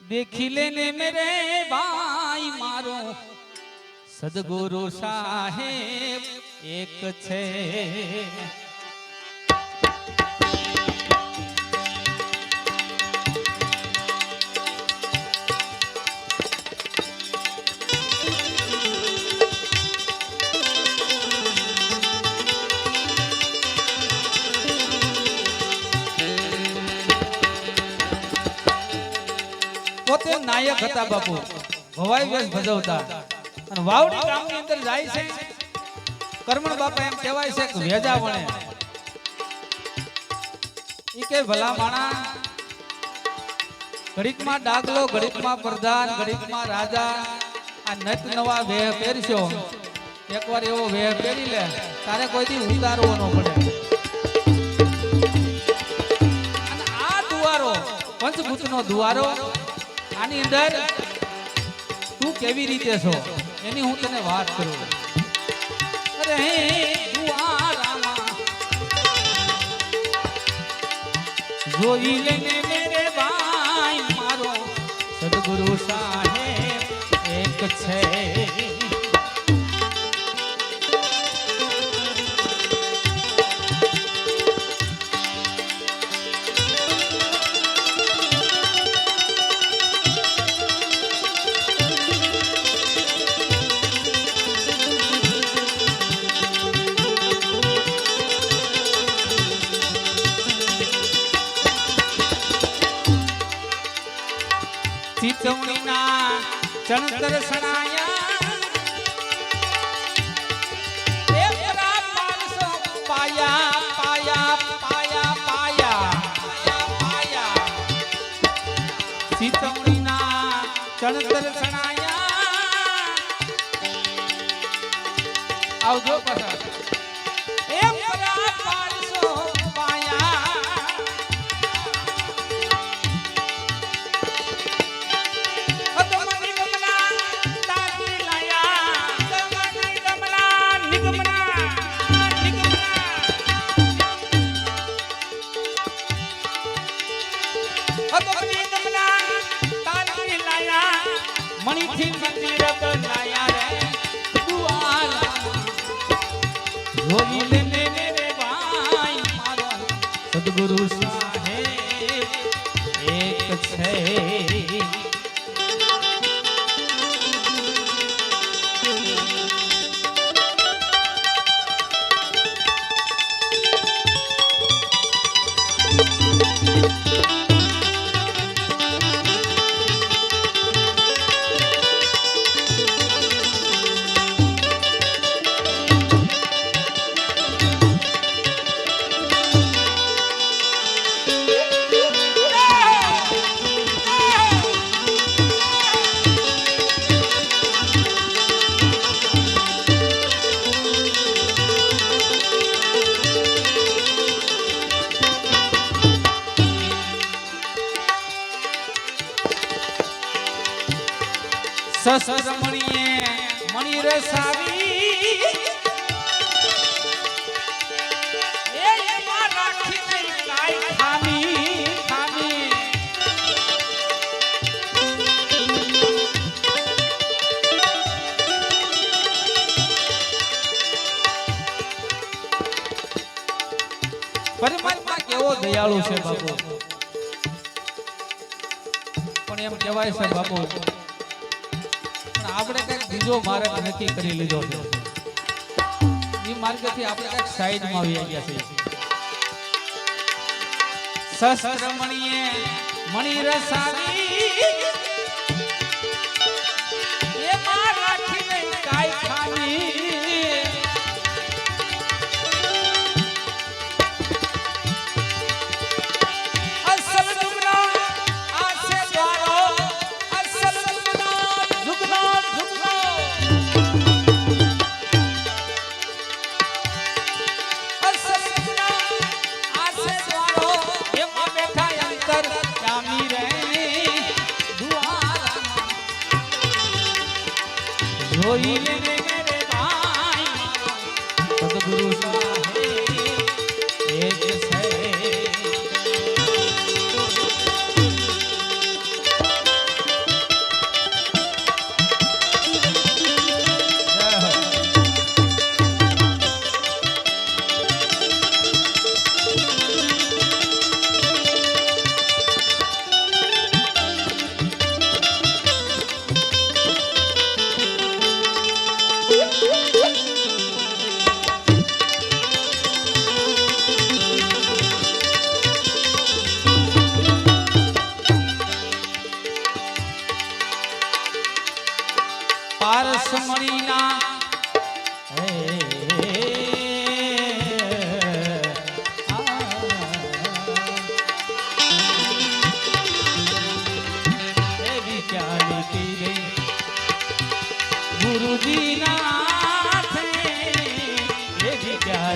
દેખી લેને મેરે ભાઈ મારો. સદગુરુ સાહેબ એક છે. પોતે નાયક હતા બાપુ. ભવાઈ વેશ ભજવતા. અને વાવડી ગામની અંદર જાય છે. કર્મણ બાપા એમ કહેવાય છે કે વેજા વણે. ઈ કે ભલા માણા, ઘડીકમાં ડાગલો, ઘડીકમાં પ્રધાન, ઘડીકમાં રાજા. આ નત નવા વેહ પહેરશો. એકવાર એવો વેહ પહેરી લે. તારે કોઈ દી ઉતારવો ન પડે. દુવારો, પંચભૂતનો દુવારો આની અંદર તું કેવી રીતે છો? એની હું તને વાત કરું. અરે જોઈ લેને મેરે ભાઈ મારો. સદગુરુ સાહેબ એક છે. ચિતવણીના ચણતર સણાયા આવજો પાછા. મણીથી મંદિર બનાયા રે દુઆરા સદગુરુ સસર મણીએ મણી ખામી. પરમાત્મા કેવો દયાળુ છે બાપુ. પણ એમ કહેવાય છે બાપુ પણ આપણે કંઈક બીજો માર્ગ નક્કી કરી લીધો છે. એ માર્ગથી આપણે સાઈડ સાઈડમાં આવી ગયા છીએ. શસ્ત્ર મણીએ મણી રસાવી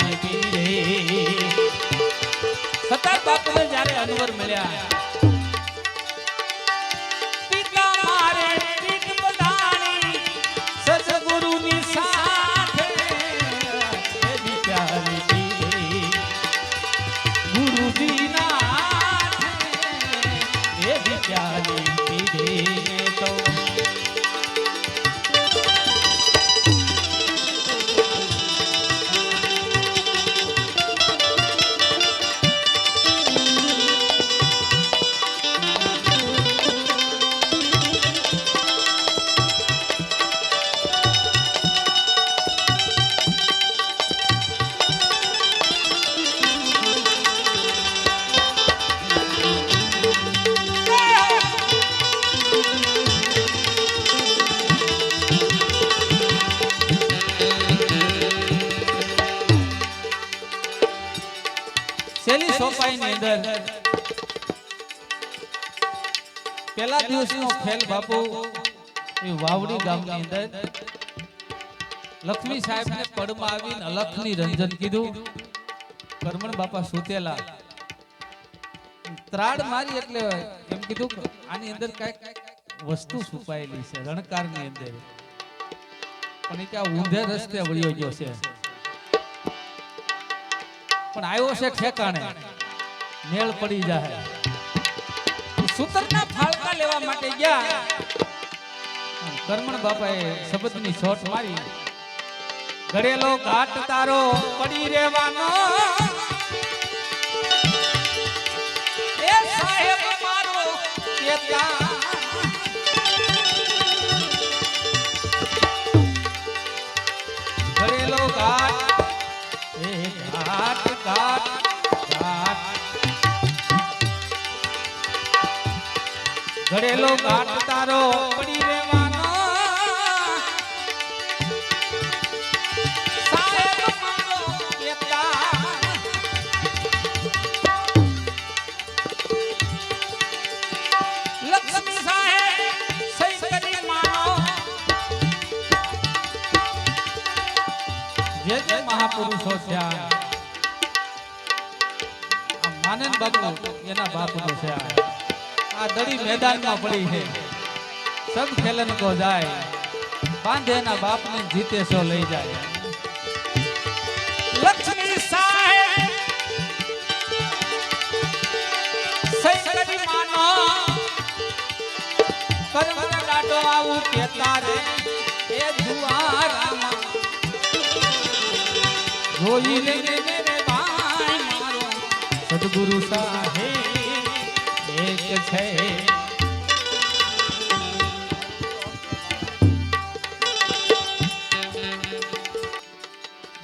રહી સતાર બાપુને જ્યારે અનવર મળ્યા ખેલ બાપુ, એ વાવડી ગામની અંદર લક્ષ્મી સાહેબને પડમાં આવીને અલખની રંજન કીધું. કરમણ બાપા સુતેલા. ત્રાડ મારી એટલે એમ કીધું આની અંદર કાંઈક વસ્તુ છુપાયેલી છે, રણકારની અંદર. પણ એ ક્યાં ઊંધે રસ્તે વળ્યો ગયો છે. પણ આવ્યો છે ઠેકાણે. મેળ પડી જાય સૂતરના ફાળકા લેવા માટે ગયા. કરમણ બાપાએ શબ્દની છોટ મારી. ઘડેલો ઘાટ તારો પડી રહેવાનો. એ સાહેબ મારો કે ત્યાં ઘડેલો ઘાટ તારો. પડી ખેલન કો જાય બાંધે એના બાપને જીતે સો લઈ જાય લક્ષ્મી સાહેબ સહી કરી માનો કરમન દાડો આવું કેતા રે એ જુવારામાં જોઈ લે રે રે રે ભાઈ મારો સદગુરુ સાહેબ એક છે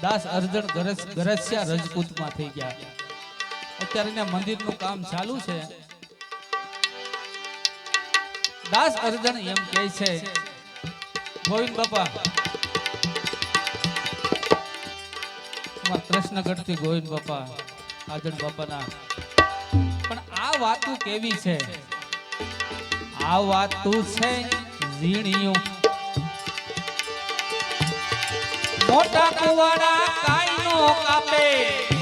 દાસ અર્જણ ગરજ રજપૂતમાં થઈ ગયા. અત્યારે મંદિરનું કામ ચાલુ છે. દાસ અર્જણ એમ કહે છે ગોવિંદ બાપા કૃષ્ણગઢથી ગોવિંદ બાપા આજણ બાપાના. પણ આ વાતું કેવી છે? આ વાતું છે ઝીણિયું. મોટા કુવાડા કાઈ નો કાપે.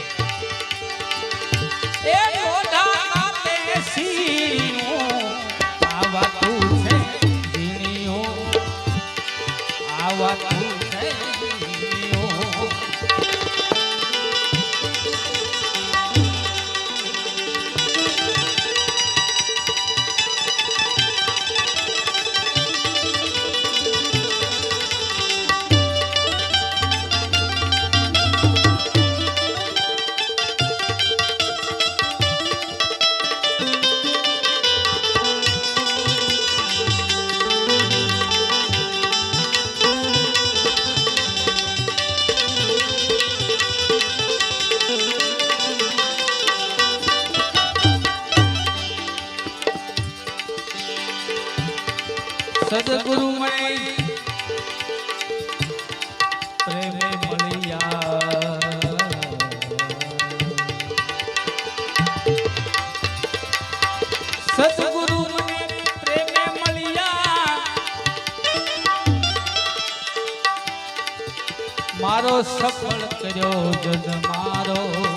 સફળ કર્યો જજ મારો.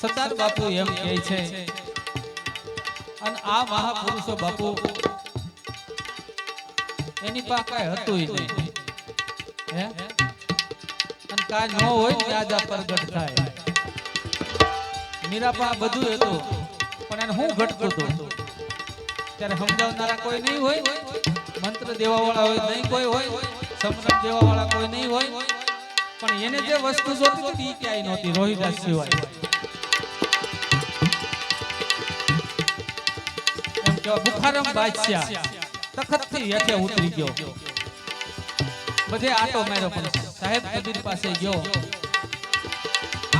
સરદાર બાપુ એમ કહે છે, અને આ મહાપુરુષો બાપુ, એની પાસે હતું નહીં. અને કાંઈ ન હોય ને પ્રગટ થાય. મીરા બધું હતું, પણ એને હું ઘટતું હતું? ત્યારે સમજાવનારા કોઈ નહીં હોય, મંત્ર દેવાવાળા હોય નહીં કોઈ હોય સમરણ દેવાવાળા કોઈ નહીં હોય, પણ એને જે વસ્તુ જોતી હતી એ ક્યાંય નહોતી, રોહિદાસ સિવાય. બુખારમ બાદશાહ, તખતથી હેઠે ઉતરી ગયો. બધે આટો માર્યો પણ સાહેબ કબીર પાસે ગયો.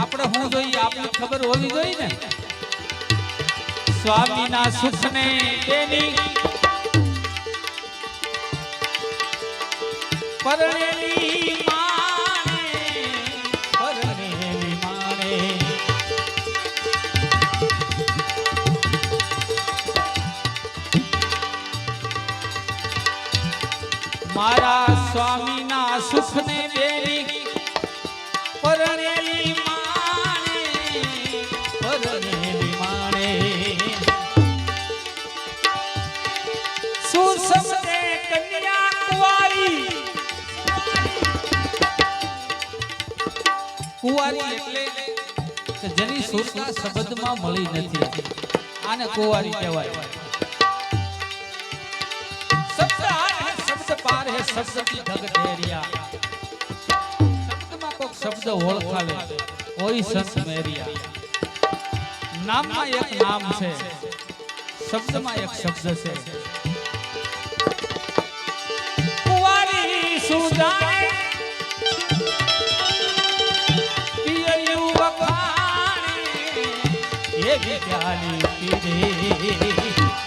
આપણે હું જોઈએ, આપને ખબર હોવી જોઈએ ને? સ્વામીના સુખને તેની પરણેલી કુંવારી એટલે કે જેની સુરતા શબ્દમાં મળી નથી આને કુંવારી કહેવાય શબ્દ હાર હે શબ્દ પાર હે શબ્દ કી ઢગ ઢેરિયા શબ્દમાં કોઈક શબ્દ ઓળખાવે ઓય સંત મેરિયા નામમાં એક નામ છે શબ્દમાં એક શબ્દ છે કુંવારી સુજાય એ વિદ્યાલી પીરે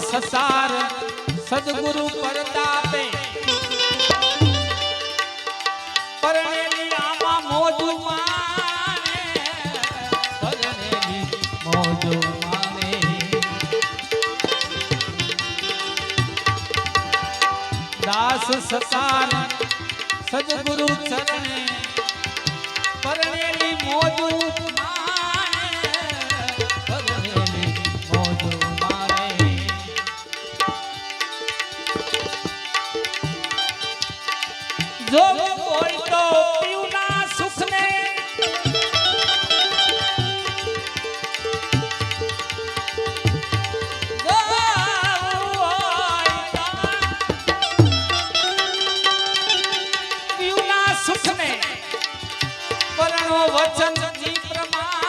સસાર સદગુરુ પરતાપે. પરણેલી આમાં મોજુ માને, પરણેલી મોજુ માને. દાસ સસાર સદગુરુ ચરણે પરણેલી મોજુ માને. સુખને પરણો વચન જી પ્રમાણે.